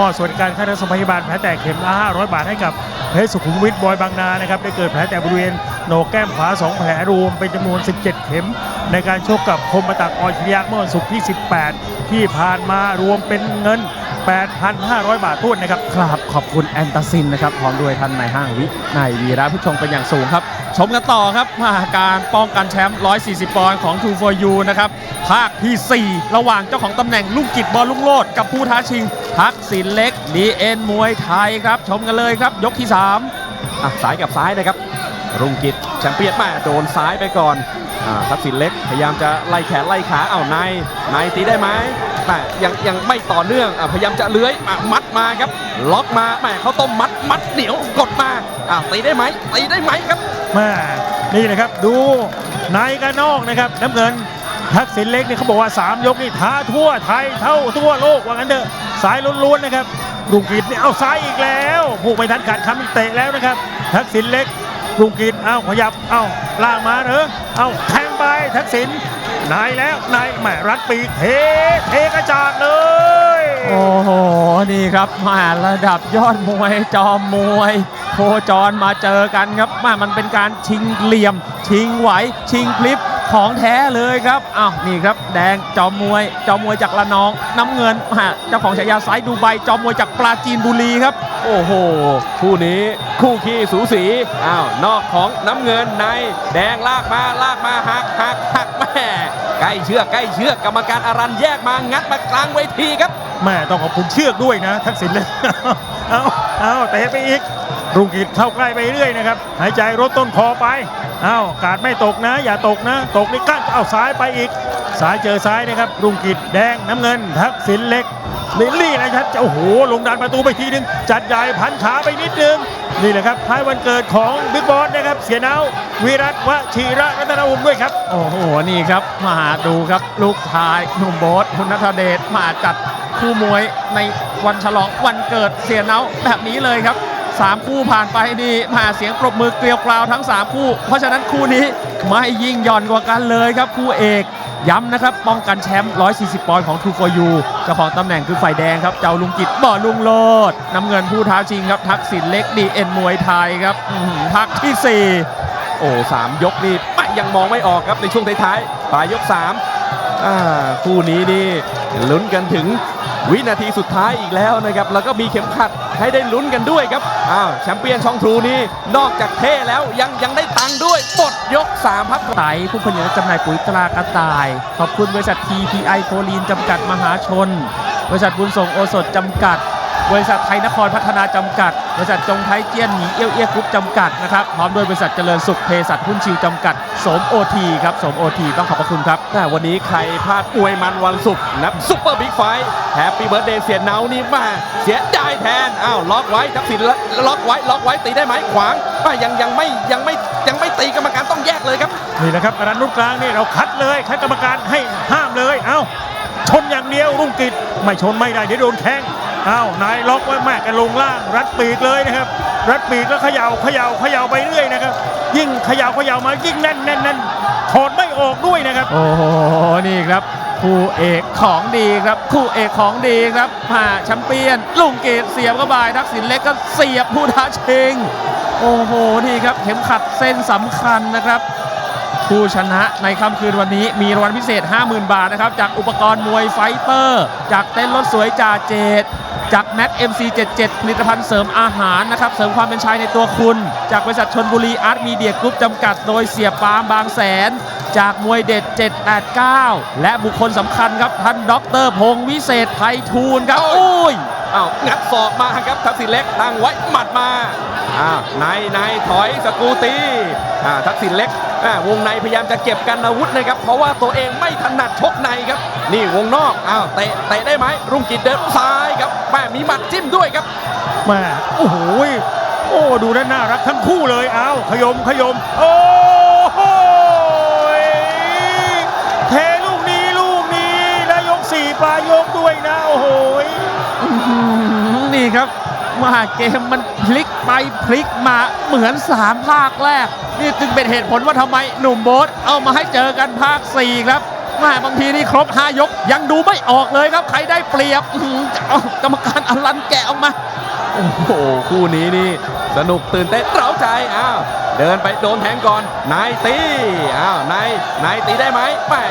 มอบสวัสดิการค่ารักษาพยาบาลแผลแตกเข็มละ500 บาทให้กับเพชรสุขุมวิทบอยบางนานะครับได้เกิดแผลแตกบริเวณโหนกแก้มขวา 2 แผลรวมเป็นจำนวน 17 เข็ม ในการชกกับคมประตักออยชริยะเมื่อวันศุกร์ที่ 18 ที่ผ่านมารวมเป็นเงิน 8,500 บาททุนนะครับครับขอบคุณแอนตาซินนะครับพร้อมด้วยท่านนายห้างวินายวีระผู้ชมเป็นอย่างสูงครับ ชมกันต่อครับมาการป้องกันแชมป์ 140 ปอนด์ของ True for You นะครับภาคที่ 4 ระหว่างเจ้าของตำแหน่งลุงกิจบอลลุงโลดกับผู้ท้าชิง ทักษิณเล็กดีเอ็นมวยไทยครับ ชมกันเลยครับยกที่3อะซ้ายกับซ้ายนะครับ รุ่งกิจแชมเปี้ยนแม่โดนซ้ายไปก่อนอ่าทักษิณเล็กพยายามจะไล่แขนไล่ขาเอาในในตีได้ไหม แต่ยังยังไม่ต่อเนื่องอะพยายามจะเลื้อยอมัดมาครับ ล็อกมาแม่เขาต้มมัดมัดเหนียวกดมาอ่าตีได้ไหมตีได้ไหมครับแม่นี่นะครับดูในกับนอกนะครับน้ำเงินทักษิณเล็กเนี่ยเขาบอกว่า 3 ยกนี่ท้าทั่วไทยเท่าทั่วโลกว่างั้นเถอะสายล้วนๆนะครับลุงกิจเนี่ยเอาซ้ายอีกแล้วผูกไม่ทันขาดคำอีกเตะแล้วนะครับ ทักษิณเล็กลุงกิจเอาขยับเอาล่างมาเหรอเอาแทงไปทักษิณ นายแล้วนายแหม่รัดปีกเทเทกระจาดเลย โอ้โห นี่ครับมาระดับยอดมวยจอมมวยโคจรมาเจอกันครับมามันเป็นการชิงเหลี่ยม ชิงไหว ชิงพลิปของแท้เลยครับอ้าวนี่ครับ แดงจอมมวย จอมมวยจากละนอง น้ำเงินเจ้าของฉายาสายดูไบจอมมวยจากปราจีนบุรีครับ โอ้โห คู่นี้คู่ขี้สูสีอ้าวนอกของน้ำเงินในแดงลากมาลากมาหักหักหักแม่ใกล้เชือกใกล้เชือกกรรมการอารันแยกมางัดมากลางเวทีครับแม่ต้องขอบคุณเชือกด้วยนะทักษิณเลยเอาเอาเตะไปอีก รุ่งกิจเข้าใกล้ไปเรื่อยนะครับ หายใจรถต้นคอไปเอากาดไม่ตกนะ อย่าตกนะ ตกนี่กั้นเอาซ้ายไปอีก ซ้ายเจอซ้ายนะครับ รุ่งกิจแดงน้ำเงิน ทักษิณเล็ก ลิลลี่นะครับจะโอ้โหลงดันประตูไปทีนึง จัดใหญ่พันขาไปนิดนึง นี่แหละครับท้ายวันเกิดของบิ๊กบอสนะครับ เสียนาววิรัตวชิระรัตนวงศ์ด้วยครับ โอ้โห นี่ครับมาดูครับลูกชายหนุ่มโบ๊ทคุณนัทเดชมาจัดคู่มวยในวันฉลองวันเกิดเสียนาวแบบนี้เลยครับสามคู่ผ่านไปนี่มาเสียงปรบมือเกลียวกราวทั้ง 3 คู่ เพราะฉะนั้นคู่นี้ไม่ยิ่งหย่อนกว่ากันเลยครับคู่เอก ย้ำนะครับป้องกันแชมป์ 140 ปอนด์ของ True for You เจ้าของตำแหน่งคือฝ่ายแดงครับ เจ้าลุงกิจบ่อลุงโลด น้ำเงินผู้ท้าชิงครับ ทักษิณเล็กดีเอ็นมวยไทยครับทักที่สี่โอ้สามยกนี่ไม่ยังมองไม่ออกครับในช่วงท้ายๆปลายยก3อ่าคู่นี้นี่ลุ้นกันถึง วินาทีสุดท้ายอีกแล้วนะครับ แล้วก็มีเข็มขัดให้ได้ลุ้นกันด้วยครับ อ้าวแชมเปี้ยนช่องทรูนี่นอกจากเท่แล้วยังยังได้ตังค์ด้วยหมดยก 3 ครับไตผู้ผลิตจำหน่ายปุ๋ยตรากระต่าย ขอบคุณบริษัท TPI โพลีนจำกัดมหาชน บริษัทบุญส่งโอสถจำกัด บริษัทไทยนครพัฒนาจำกัด บริษัทจงไทยเจี้ยนหมีเอี้ยวเอี้ยกรุ๊ปจำกัดนะครับ พร้อมด้วยบริษัทเจริญสุขเภสัชหุ้นชิวจำกัด สมโอทีครับ สมโอทีต้องขอบพระคุณครับ แต่วันนี้ใครพลาดอวยมันวันศุกร์นับซุปเปอร์บิ๊กไฟแฮปปี้เบิร์ดเดย์เสียเนานี่มา เสียดายแทน อ้าวล็อกไว้ทักษิณล็อกไว้ล็อกไว้ตีได้ไหมขวางอะยังยังไม่ยังไม่ยังไม่ตีกรรมการต้องแยกเลยครับนี่นะครับอรันนุชกลางนี่เราคัดเลยคัดกรรมการให้ห้ามเลย เอ้าชนอย่างเดียวรุ่งกิจไม่ชนไม่ได้เดี๋ยวโดนแข้งเอ้าวนายล็อกไว้แม่กันลงล่าง รัดปีกเลยนะครับ รัดปีกแล้วเขย่าเขย่าเขย่าไปเรื่อยนะครับ ยิ่งเขย่าเขย่ามายิ่งแน่นแน่นแน่นถอดไม่ออกด้วยนะครับ โอ้โหนี่ครับคู่เอกของดีครับ คู่เอกของดีครับมาแชมเปี้ยน ลุงเกตเสียบเข้าไปทักษิณเล็กก็เสียบผู้ท้าชิง โอ้โหนี่ครับเข็มขัดเส้นสำคัญนะครับผู้ชนะในค่ำคืนวันนี้มีรางวัลพิเศษ 50,000 บาทนะครับ จากอุปกรณ์มวยไฟเตอร์ จากเต้นรถสวยจ่าเจด จากแม t MC77 ผลิตภัณฑ์เสริมอาหารนะครับ เสริมความเป็นชายในตัวคุณ จากบริษัทชนบุรีอาร์ตมีเดียกรุ๊ปจำกัดโดยเสียปาล์มบางแสน จากมวยเด็ด 789 และบุคคลสำคัญครับท่านดรพงศ์วิเศษไพฑูรย์ครับโอ้อุ้ยอ้าวงัดศอกมาครับทักษิณเล็กตั้งไว้หมัดมาอ้าวในในถอยสกรูตีอ่าทักษิณเล็ก อ่าวงในพยายามจะเก็บกันอาวุธนะครับ เพราะว่าตัวเองไม่ถนัดชกในครับ นี่วงนอกอ้าวเตะเตะได้ไหมรุ่งกิจเดินซ้ายครับแม่มีหมัดจิ้มด้วยครับแม่โอ้โหยโอ้ดูแล้วน่ารักทั้งคู่เลยเอาขยมขยม โอ้โหยเทลูกนี้ลูกนี้แล้วยกสี่ปลายยกด้วยนะโอ้โหยอื้อหือนี่ครับ มาเกมมันพลิกไปพลิกมาเหมือน3ภาคแรก นี่จึงเป็นเหตุผลว่าทำไมหนุ่มโบ๊ทเอามาให้เจอกันภาค 4 ครับม่บางทีนี่ครบ 5 ยก ยังดูไม่ออกเลยครับ ใครได้เปรียบกรรมการอลันแกะออกมาโอ้โหคู่นี้นี่สนุกตื่นเต้นเร้าใจอ้าวเดินไปโดนแทงก่อนนายตีอ้าวนายนายตีได้ไหมไม่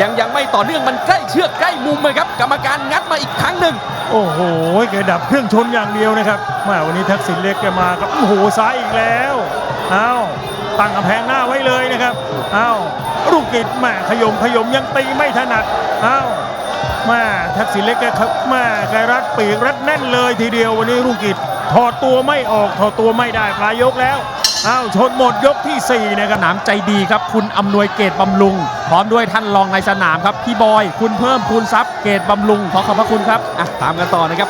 ยังยังไม่ต่อเนื่องมันใกล้เชือกใกล้มุมเลยครับ กรรมการงัดมาอีกครั้งหนึ่งโอ้โหแกดับเครื่องชนอย่างเดียวนะครับแมาวันนี้ทักษิณเล็กแกมาครับโอ้โหซ้ายอีกแล้วอ้าวตั้งกำแพงหน้าไว้เลยนะครับอ้าวลูกกิจแม่ขยมขยมยังตีไม่ถนัดอ้าวแม่ทักษิณเล็กแกครับแม่แกรัดปีกรัดแน่นเลยทีเดียววันนี้ลูกกิจถอดตัวไม่ออกถอดตัวไม่ได้ปลายยกแล้ว อ้าวชนหมดยกที่สี่นะครับสนามใจดีครับ คุณอำนวยเกตบำรุง พร้อมด้วยท่านรองในสนามครับ พี่บอย คุณเพิ่มพูนทรัพย์เกตบำรุง ขอขอบพระคุณครับอะตามกันต่อนะครับ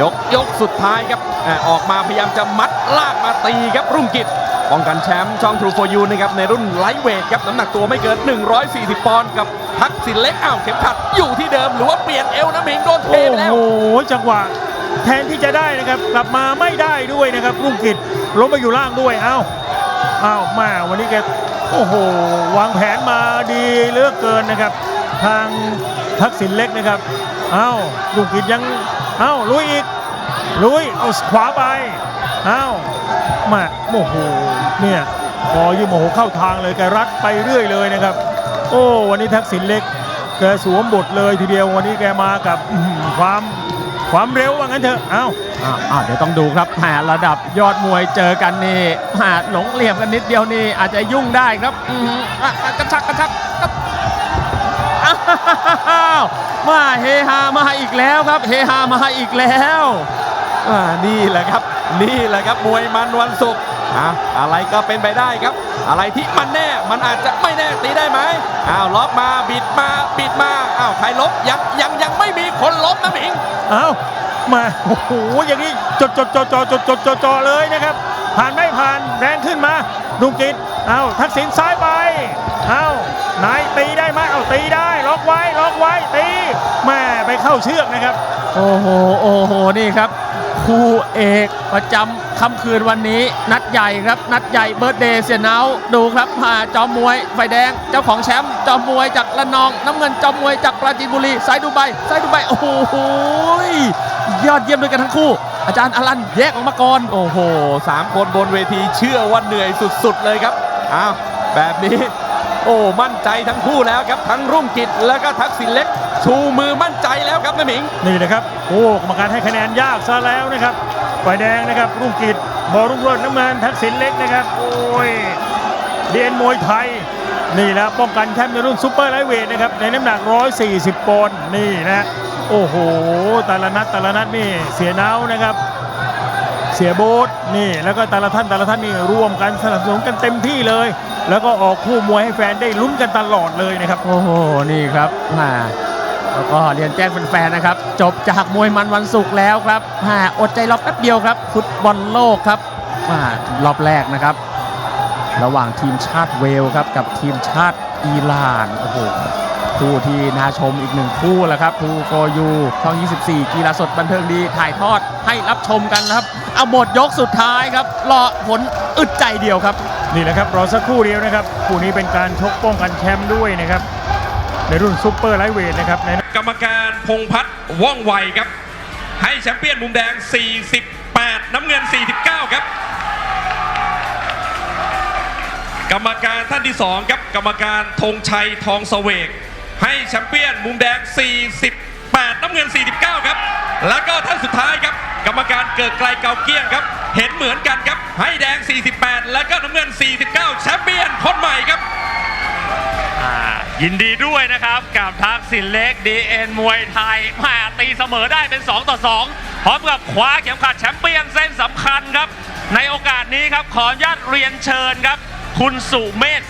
ยกยกสุดท้ายครับอะออกมาพยายามจะมัดลากมาตีครับรุ่งกิจป้องกันแชมป์ช่อง True for You นะครับในรุ่นไลท์เวทครับน้ำหนักตัวไม่เกิน 140 ปอนด์กับทักษิณเล็กอ้าวเข็มขัดอยู่ที่เดิมหรือว่าเปลี่ยนเอวนะหมิงโดนเทโอ้ไปแล้วโหจังหวะ แทนที่จะได้นะครับ กลับมาไม่ได้ด้วยนะครับรุ่งกิจล้มไปอยู่ล่างด้วยเอ้าเอ้ามาวันนี้แกโอ้โหวางแผนมาดีเหลือกเกินนะครับ ทางทักษิณเล็กนะครับเอ้ารุ่งกิจยังเอ้าลุยอีกลุยเอาขวาไปเอ้ามาโอ้โหเนี่ยพอยิ่งโมโหเข้าทางเลยแกรัดไปเรื่อยเลยนะครับ โอ้วันนี้ทักษิณเล็กแกสวมบทเลยทีเดียววันนี้แกมากับความ ความเร็วว่างั้นเถอะ เอ้าอ่าอ่าเดี๋ยวต้องดูครับแหมระดับยอดมวยเจอกันนี่แหมหลงเหลี่ยมกันนิดเดียวนี่อาจจะยุ่งได้ครับอืมอะอะกระชักกระชักกระอ้าวมาเฮฮามาอีกแล้วครับ เฮฮามาอีกแล้วอ่านี่แหละครับ นี่แหละครับมวยมันวันศุกร์ อะอะไรก็เป็นไปได้ครับ อะไรที่มันแน่มันอาจจะไม่แน่ตีได้ไหมอ้าวล็อกมาบิดมาบิดมาอ้าวใครลบยังยังยังไม่มีคนลบนะหมิงเอ้ามาโอ้โหอย่างนี้จดจดจดจดจดจดจดจดเลยนะครับ ผ่านไม่ผ่านแรงขึ้นมาลุงกิจเอ้าทักษิณซ้ายไปเอ้านายตีได้ไหมเอาตีได้ล็อกไว้ล็อกไว้ตีแม่ไปเข้าเชือกนะครับ โอ้โหโอ้โหนี่ครับ คู่เอกประจำค่ำคืนวันนี้ นัดใหญ่ครับ นัดใหญ่เบิร์ดเดย์เสียนาวดูครับหาจอมมวยไฟแดง เจ้าของแชมป์จอมมวยจากละนอง น้ำเงินจอมมวยจากปราจีนบุรีสายดูไบสายดูไบโอ้โหยอดเยี่ยมด้วยกันทั้งคู่ อาจารย์อลันแยกออกมาก่อนโอ้โหสามคนบนเวทีเชื่อว่าเหนื่อยสุดๆเลยครับอ้าวแบบนี้ โอ้มั่นใจทั้งคู่แล้วครับทั้งรุ่งกิจแล้วก็ทักษิณเล็ก ชูมือมั่นใจแล้วครับนะหมิง นี่นะครับโอ้กรรมการให้คะแนนยากซะแล้วนะครับฝ่ายแดงนะครับรุ่งกิจบอรุ่งโรจน์น้ำเงินทักษิณเล็กนะครับ โอ้ยเรียนมวยไทย นี่แหละป้องกันแชมป์ในรุ่นซูเปอร์ไลท์เวทนะครับในน้ำหนัก 140ปอนด์นี่นะโอ้โหแต่ละนัดแต่ละนัดนี่เสียเนานะครับ เสียโบ๊ทนี่ แล้วก็แต่ละท่านแต่ละท่านนี่ร่วมกันสนับสนุนกันเต็มที่เลย แล้วก็ออกคู่มวยให้แฟนได้ลุ้นกันตลอดเลยนะครับ โอ้โห นี่ครับมา แล้วก็เรียนแจ้งแฟนๆนะครับ จบจากมวยมันวันศุกร์แล้วครับอดใจรอแป๊บเดียวครับ ฟุตบอลโลกครับรอบแรกนะครับ ระหว่างทีมชาติเวลครับกับทีมชาติอิหร่านโอ้โหคู่ที่น่าชมอีกหนึ่งคู่แหละครับทูโฟยูช่อง 24 กีฬาสดบันเทิงดีถ่ายทอดให้รับชมกันนะครับ เอาหมดยกสุดท้ายครับรอผลอึดใจเดียวครับ นี่แหละครับรอสักครู่เดียวนะครับ คู่นี้เป็นการชกป้องกันแชมป์ด้วยนะครับ ในรุ่นซูเปอร์ไลท์เวทนะครับใน กรรมการพงพัฒน์ว่องไวครับ ให้แชมเปี้ยนมุมแดง 48 น้ำเงิน 49 ครับ กรรมการท่านที่ 2 ครับ กรรมการธงชัยทองเสวก ให้แชมเปี้ยนมุมแดง 48 น้ำเงิน 49 ครับ แล้วก็ท่านสุดท้ายครับ กรรมการเกิดไกลเกาเกี้ยงครับ เห็นเหมือนกันครับ ให้แดง 48 แล้วก็น้ำเงิน 49 แชมเปี้ยนคนใหม่ครับ ยินดีด้วยนะครับ กับทักษิณเล็กดีเอ็นมวยไทยมาตีเสมอได้เป็น 2 ต่อ 2 พร้อมกับคว้าเข็มขัดแชมเปี้ยนเส้นสำคัญครับ ในโอกาสนี้ครับขออนุญาตเรียนเชิญครับ คุณสุเมธ